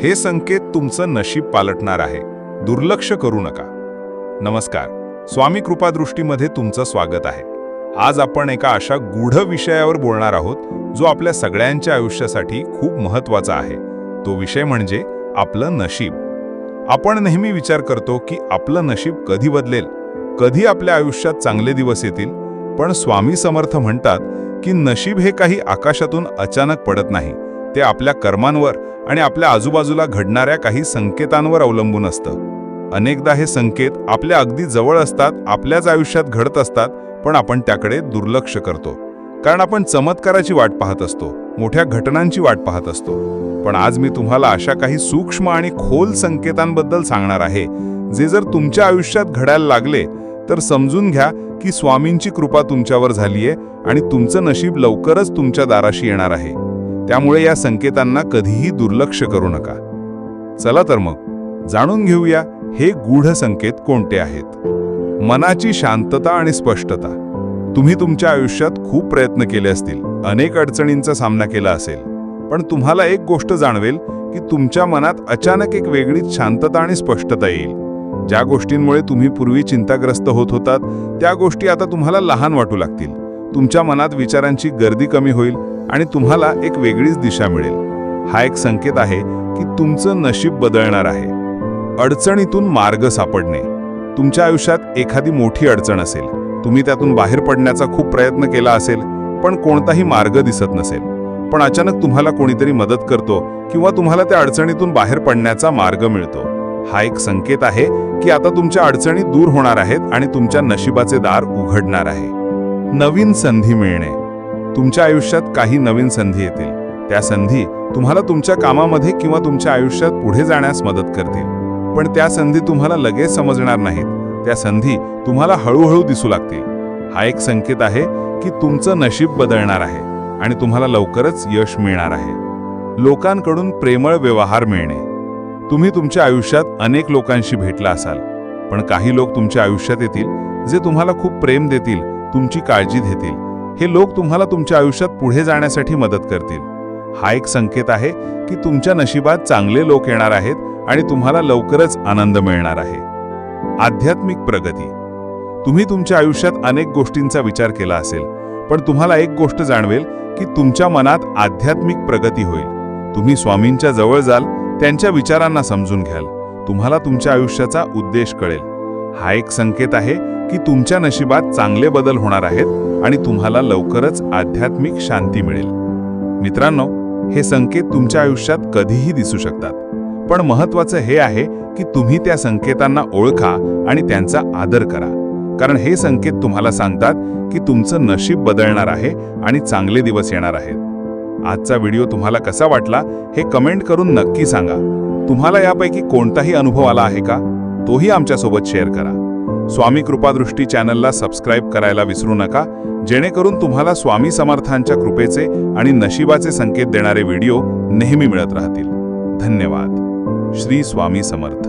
हे संकेत तुमचं नशीब पालटणार आहे. दुर्लक्ष करू नका. नमस्कार. स्वामी कृपादृष्टीमध्ये तुमचं स्वागत आहे. आज आपण एका अशा गूढ विषयावर बोलणार आहोत जो आपल्या सगळ्यांच्या आयुष्यासाठी खूप महत्त्वाचा आहे. तो विषय म्हणजे आपलं नशीब. आपण नेहमी विचार करतो की आपलं नशीब कधी बदलेल? कधी आपल्या आयुष्यात चांगले दिवस येतील? पण स्वामी समर्थ म्हणतात की नशीब हे काही आकाशातून अचानक पडत नाही. ते आपल्या कर्मांवर आणि आपल्या आजूबाजूला घडणाऱ्या काही संकेतांवर अवलंबून असतं. अनेकदा हे संकेत आपल्या अगदी जवळ असतात आपल्याच आयुष्यात घडत असतात पण आपण त्याकडे दुर्लक्ष करतो. कारण आपण चमत्काराची वाट पाहत असतो मोठ्या घटनांची वाट पाहत असतो. पण आज मी तुम्हाला अशा काही सूक्ष्म आणि खोल संकेतांबद्दल सांगणार आहे जे जर तुमच्या आयुष्यात घडायला लागले तर समजून घ्या की स्वामींची कृपा तुमच्यावर झालीये आणि तुमचं नशीब लवकरच तुमच्या दाराशी येणार आहे. त्यामुळे या संकेतांना कधीही दुर्लक्ष करू नका. चला तर मग जाणून घेऊया हे गूढ संकेत कोणते आहेत. मनाची शांतता आणि स्पष्टता. तुम्ही तुमच्या आयुष्यात खूप प्रयत्न केले असतील अनेक अडचणींचा सामना केला असेल पण तुम्हाला एक गोष्ट जाणवेल की तुमच्या मनात अचानक एक वेगळीच शांतता आणि स्पष्टता येईल. ज्या गोष्टींमुळे तुम्ही पूर्वी चिंताग्रस्त होत होतात त्या गोष्टी आता तुम्हाला लहान वाटू लागतील. तुमच्या मनात विचारांची गर्दी कमी होईल आणि तुम्हाला एक वेगळीच दिशा मिळेल. हा एक संकेत आहे की तुमचं नशीब बदलणार आहे. अडचणीतून मार्ग सापडणे. तुमच्या आयुष्यात एखादी मोठी अडचण असेल. तुम्ही त्यातून बाहेर पडण्याचा खूप प्रयत्न केला असेल पण कोणताही मार्ग दिसत नसेल. पण अचानक तुम्हाला कोणीतरी मदत करतो किंवा तुम्हाला त्या अडचणीतून बाहेर पडण्याचा मार्ग मिळतो. हा एक संकेत आहे की आता तुमच्या अडचणी दूर होणार आहेत आणि तुमच्या नशिबाचे दार उघडणार आहे. नवीन संधी मिळणे. तुमच्या आयुष्यात काही नवीन संधी येतील. त्या संधी तुम्हाला तुमच्या कामामध्ये किंवा तुमच्या आयुष्यात पुढे जाण्यास मदत करतील. पण त्या संधी तुम्हाला लगेच समजणार नाहीत. त्या संधी तुम्हाला हळूहळू दिसू लागतील. हा एक संकेत आहे की तुमचं नशीब बदलणार आहे आणि तुम्हाला लवकरच यश मिळणार आहे. लोकांकडून प्रेमळ व्यवहार मिळणे. तुम्ही तुमच्या आयुष्यात अनेक लोकांशी भेटला असाल. पण काही लोक तुमच्या आयुष्यात येतील जे तुम्हाला खूप प्रेम देतील तुमची काळजी घेतील. हे लोक तुम्हाला तुमच्या आयुष्यात पुढे जाण्यासाठी मदत करतील. हा एक संकेत आहे की तुमच्या नशिबात चांगले लोक येणार आहेत आणि तुम्हाला लवकरच आनंद मिळणार आहे. आध्यात्मिक प्रगती. तुम्ही तुमच्या आयुष्यात अनेक गोष्टींचा विचार केला असेल पण तुम्हाला एक गोष्ट जाणवेल की तुमच्या मनात आध्यात्मिक प्रगती होईल. तुम्ही स्वामींच्या जवळ जाल त्यांच्या विचारांना समजून घ्याल. तुम्हाला तुमच्या आयुष्याचा उद्देश कळेल. हा एक संकेत आहे की तुमच्या नशिबात चांगले बदल होणार आहेत आणि तुम्हाला लवकरच आध्यात्मिक शांती मिळेल. मित्रांनो हे संकेत तुमच्या आयुष्यात कधीही दिसू शकतात. पण महत्वाचं हे आहे की तुम्ही त्या संकेतांना ओळखा आणि त्यांचा आदर करा. कारण हे संकेत तुम्हाला सांगतात की तुमचं नशीब बदलणार आहे आणि चांगले दिवस येणार आहेत. आजचा व्हिडिओ तुम्हाला कसा वाटला हे कमेंट करून नक्की सांगा. तुम्हाला यापैकी कोणताही अनुभव आला आहे का? तोही आमच्यासोबत शेअर करा. स्वामी कृपादृष्टी चॅनलला सबस्क्राईब करायला विसरू नका जेणेकरून तुम्हाला स्वामी समर्थांच्या कृपेचे आणि नशिबाचे संकेत देणारे व्हिडिओ नेहमी मिळत राहतील. धन्यवाद. श्री स्वामी समर्थ.